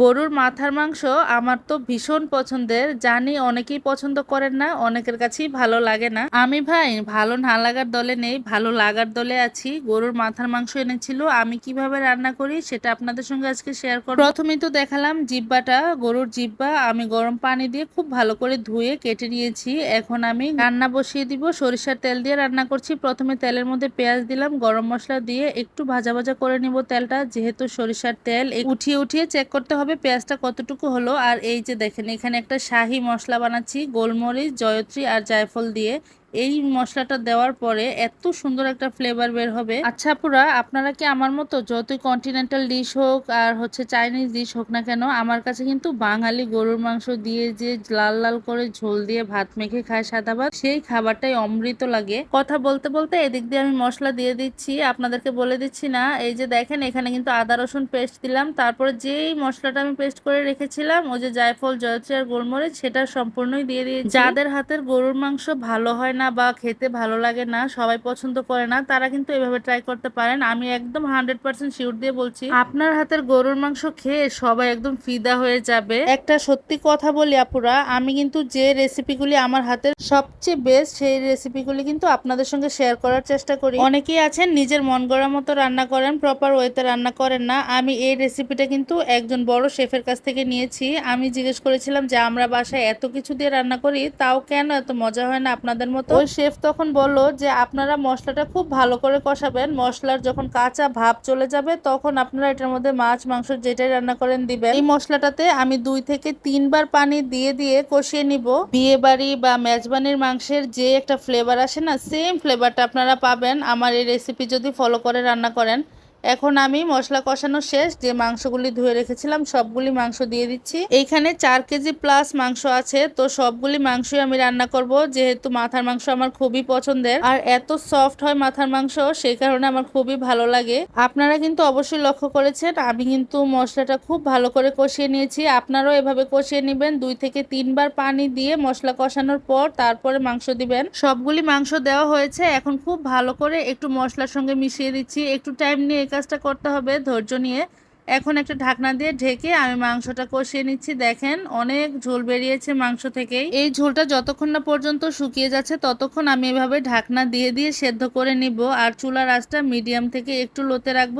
গরুর মাথার মাংস আমার তো ভীষণ পছন্দের। জানি অনেকেই পছন্দ করেন না, অনেকের কাছেই ভালো লাগে না। আমি ভাই, ভালো না লাগার দলে নেই, ভালো লাগার দলে আছি। গরুর মাথার মাংস এনেছিল, আমি কীভাবে রান্না করি সেটা আপনাদের সঙ্গে আজকে শেয়ার করব। প্রথমেই তো দেখালাম জিব্বাটা, গরুর জিব্বা। আমি গরম পানি দিয়ে খুব ভালো করে ধুয়ে কেটে নিয়েছি। এখন আমি রান্না বসিয়ে দিব, সরিষার তেল দিয়ে রান্না করছি। প্রথমে তেলের মধ্যে পেঁয়াজ দিলাম, গরম মশলা দিয়ে একটু ভাজা ভাজা করে নিব তেলটা। যেহেতু সরিষার তেল উঠিয়ে উঠিয়ে চেক করতে হবে পেঁয়াজটা কতটুকু হলো? আর এই যে দেখেন, এখানে একটা শাহি মশলা বানাচ্ছি, গোলমরিচ, জয়ত্রী আর জায়ফল দিয়ে। এই মশলাটা দেওয়ার পরে এত সুন্দর একটা ফ্লেভার বের হবে। আচ্ছা পুরা আপনারা কি আমার মতো যতই কন্টিনেন্টাল ডিশ হোক আর হচ্ছে চাইনিজ ডিশ হোক না কেন, আমার কাছে কিন্তু বাঙালি গরুর মাংস দিয়ে যে লাল লাল করে ঝোল দিয়ে ভাত মেখে খায় সাদা ভাত, সেই খাবারটাই অমৃত লাগে। কথা বলতে বলতে এদিক দিয়ে আমি মশলা দিয়ে দিচ্ছি। আপনাদেরকে বলে দিচ্ছি না, এই যে দেখেন এখানে কিন্তু আদা রসুন পেস্ট দিলাম। তারপরে যেই মশলাটা আমি পেস্ট করে রেখেছিলাম, ওই যে জায়ফল, জয়ত্রী আর গোলমরিচ, সেটা সম্পূর্ণই দিয়ে দিয়েছি। যাদের হাতের গরুর মাংস ভালো হয় না বা খেতে ভালো লাগে না, সবাই পছন্দ করে না, তারা কিন্তু এভাবে ট্রাই করতে পারেন আমি একদম হান্ড্রেড পার্সেন্ট শিওর দিয়ে বলছি, আপনার হাতের গরুর মাংস খেয়ে সবাই একদম ফিদা হয়ে যাবে। একটা সত্যি কথা বলি আপুরা, আমি কিন্তু যে রেসিপিগুলি আমার হাতের সবচেয়ে বেস্ট সেই রেসিপিগুলি কিন্তু আপনাদের সঙ্গে শেয়ার করার চেষ্টা করি। অনেকেই আছেন, নিজের মন গড়া মতো রান্না করেন প্রপার ওয়েতে রান্না করেন না। আমি এই রেসিপিটা কিন্তু একজন বড় শেফের কাছ থেকে নিয়েছি। আমি জিজ্ঞেস করেছিলাম যে, আমরা বাসায় এত কিছু দিয়ে রান্না করি, তাও কেন এত মজা হয় না আপনাদের মতো? ওই শেফ তখন বলল যে আপনারা মশলাটা খুব ভালো করে কষাবেন। মশলার যখন কাঁচা ভাব চলে যাবে তখন আপনারা এটার মধ্যে মাছ মাংস যেটাই রান্না করেন দিবেন। এই মশলাটাতে আমি দুই থেকে তিনবার পানি দিয়ে দিয়ে কষিয়ে নিব। বিয়ে বাড়ি বা মেজবানির মাংসের যে একটা ফ্লেভার আসে না সেম ফ্লেভারটা আপনারা পাবেন। আমার এই রেসিপি যদি ফলো করে রান্না করেন এখন আমি মশলা কষানো শেষ, যে মাংসগুলি ধুয়ে রেখেছিলাম সবগুলি মাংস দিয়ে দিচ্ছি। এইখানে চার কেজি প্লাস মাংস আছে, তো সবগুলি মাংসই আমি রান্না করব, যেহেতু মাথার মাংস আমার খুবই পছন্দের। আর এত সফট হয় মাথার মাংস, সেই কারণে আমার খুবই ভালো লাগে। আপনারা কিন্তু অবশ্যই লক্ষ্য করেছেন, আমি কিন্তু মশলাটা খুব ভালো করে কষিয়ে নিয়েছি। আপনারাও এভাবে কষিয়ে নেবেন, দুই থেকে তিনবার পানি দিয়ে মশলা কষানোর পর তারপরে মাংস দিবেন। সবগুলি মাংস দেওয়া হয়েছে, এখন খুব ভালো করে একটু মশলার সঙ্গে মিশিয়ে দিচ্ছি, একটু টাইম নিয়ে কাজটা করতে হবে, ধৈর্য নিয়ে। এখন একটা ঢাকনা দিয়ে ঢেকে আমি মাংসটা কষিয়ে নিচ্ছি। দেখেন, অনেক ঝোল বেরিয়েছে মাংস থেকেই। এই ঝোলটা যতক্ষণ না পর্যন্ত শুকিয়ে যাচ্ছে, ততক্ষণ আমি এভাবে ঢাকনা দিয়ে দিয়ে সেদ্ধ করে নিব। আর চুলার আঁচটা মিডিয়াম থেকে একটু লোতে রাখব।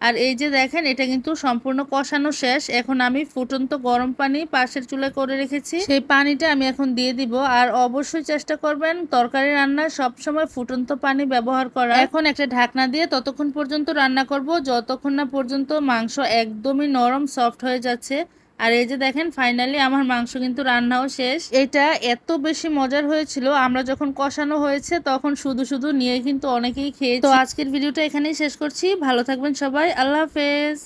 আর এই যে দেখেন, এটা কিন্তু সম্পূর্ণ কষানো শেষ। এখন আমি ফুটন্ত গরম পানি পাশের চুলায় করে রেখেছি। সেই পানিটা আমি এখন দিয়ে দিব। আর অবশ্যই চেষ্টা করবেন তরকারি রান্নায় সবসময় ফুটন্ত পানি ব্যবহার করা এখন একটা ঢাকনা দিয়ে ততক্ষণ পর্যন্ত রান্না করব। যতক্ষণ না পর্যন্ত মাংস একদমই নরম, সফট হয়ে যাচ্ছে। আর এই যে দেখেন ফাইনালি আমার মাংস কিন্তু রান্নাও শেষ। এটা এত বেশি মজার হয়েছিল, আমরা যখন কষানো হয়েছে তখন শুধু শুধু নিয়ে কিন্তু অনেকেই খেয়ে তো আজকের ভিডিওটা এখানেই শেষ করছি। ভালো থাকবেন সবাই। আল্লাহ হাফেজ।